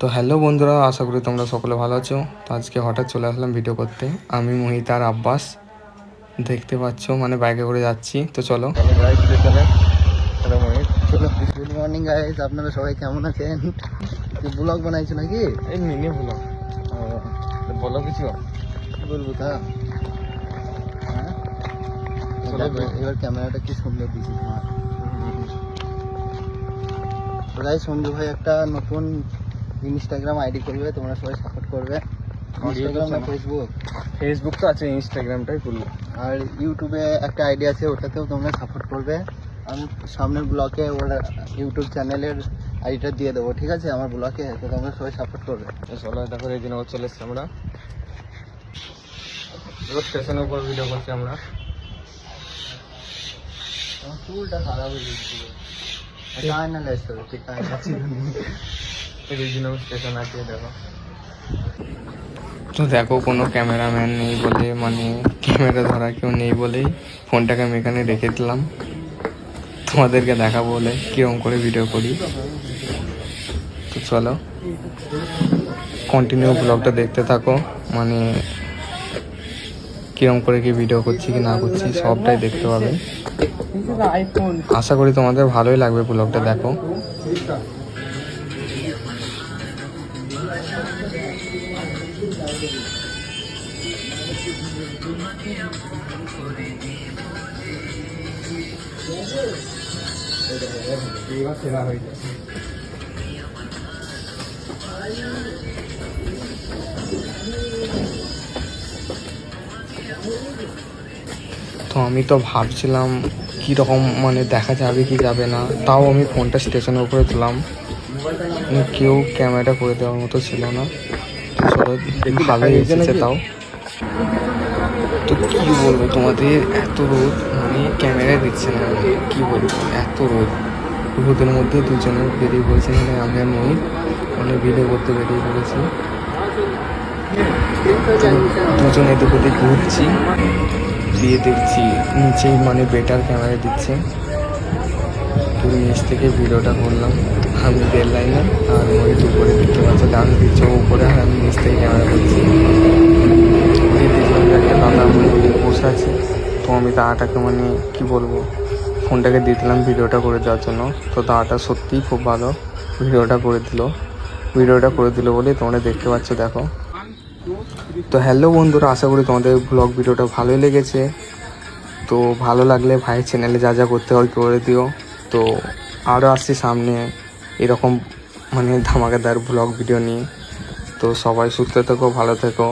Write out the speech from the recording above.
তো হ্যালো বন্ধুরা আশা করি তোমরা সকলে ভালো আছো। তো আজকে হঠাৎ চলে আসলাম ভিডিও করতে। আমি মোহিত আর আব্বাস। দেখতে পাচ্ছ মানে বাইকে করে যাচ্ছি। তো চলো। চলো গুড মর্নিং গাইস আপনারা সবাই কেমন আছেন? ব্লগ বানাইছো নাকি? এই মিনি বলো বলো কিছু? কি বলব তা? হ্যাঁ? এবার ক্যামেরাটা কি সুন্দর তোমার। সঞ্জু ভাই একটা নতুন ইনস্টাগ্রাম আইডি করবে তোমরা সবাই সাপোর্ট করবে। ইনস্টাগ্রাম না ফেসবুক ফেসবুক তো আছে ইনস্টাগ্রামটাই খুলবো। আর ইউটিউবে একটা আইডি আছে ওটাতেও তোমরা সাপোর্ট করবে। আমি সামনের ব্লকে ওর ইউটিউব চ্যানেলের আইডিটা দিয়ে দেবো ঠিক আছে? আমার ব্লকে তো তোমরা সবাই সাপোর্ট করবে। চলো দেখো এই দিন চলে এসছি আমরা। স্টেশনের উপর ভিডিও করছি আমরা। চুলটা খারাপ হয়ে গেছিল ঠিক। আছে এই স্টেশন আছে দেখো। তো দেখো কোনো ক্যামেরাম্যান নেই বলে মানে ক্যামেরা ধরা কেউ নেই বলেই ফোনটাকে আমি এখানে রেখে দিলাম। তোমাদেরকে দেখা বলে কিরম করে ভিডিও করি। তো চলো কন্টিনিউ ব্লগটা দেখতে থাকো। মানে কিরম করে কি ভিডিও করছি কি না করছি সবটাই দেখতে পাবে। আশা করি তোমাদের ভালোই লাগবে ব্লগটা দেখো। তো আমি তো ভাবছিলাম কীরকম মানে দেখা যাবে কি যাবে না, তাও আমি ফোনটা স্টেশনের উপরে তুললাম মানে কেউ ক্যামেরাটা করে দেওয়ার মতো ছিল না। তো চলো ভালোই এসেছে তাও। তো কি বলব তোমাদের এত রোদ মানে ক্যামেরায় দিচ্ছে না। কি বলব এত রোদ। রোদের মধ্যে দুজনে বেরিয়ে পড়েছে মানে আমি আর মোহিত মানে ভিডিও করতে বেরিয়ে পড়েছি। দুজন এদিক ওদিক ঘুরছি দিয়ে দেখছি নিচেই মানে বেটার ক্যামেরা দিচ্ছে। তো নিচ থেকে ভিডিওটা করলাম। আমি রেল লাইনে আর মোহিত উপরে দেখতে পাচ্ছ ডান দিচ্ছে উপরে আর আমি নিচ থেকে ক্যামেরা করছি। ওই দাদা বসে আছে। তো আমি দাদাটাকে মানে কি বলব, ফোনটাকে দিয়ে দিলাম ভিডিওটা করে দেওয়ার জন্য। তো দাদাটা সত্যিই খুব ভালো ভিডিওটা করে দিল। ভিডিওটা করে দিল বলে তোমরা দেখতে পাচ্ছ, দেখো। তো হ্যালো বন্ধুরা, আশা করি তোমাদের ব্লগ ভিডিওটা ভালোই লেগেছে। তো ভালো লাগলে ভাইয়ের চ্যানেলে যা যা করতে হয় করে দিও। তো আরও আসছি সামনে এরকম মানে ধামাকাদার ব্লগ ভিডিও নিয়ে। তো সবাই সুস্থ থেকো, ভালো থেকো।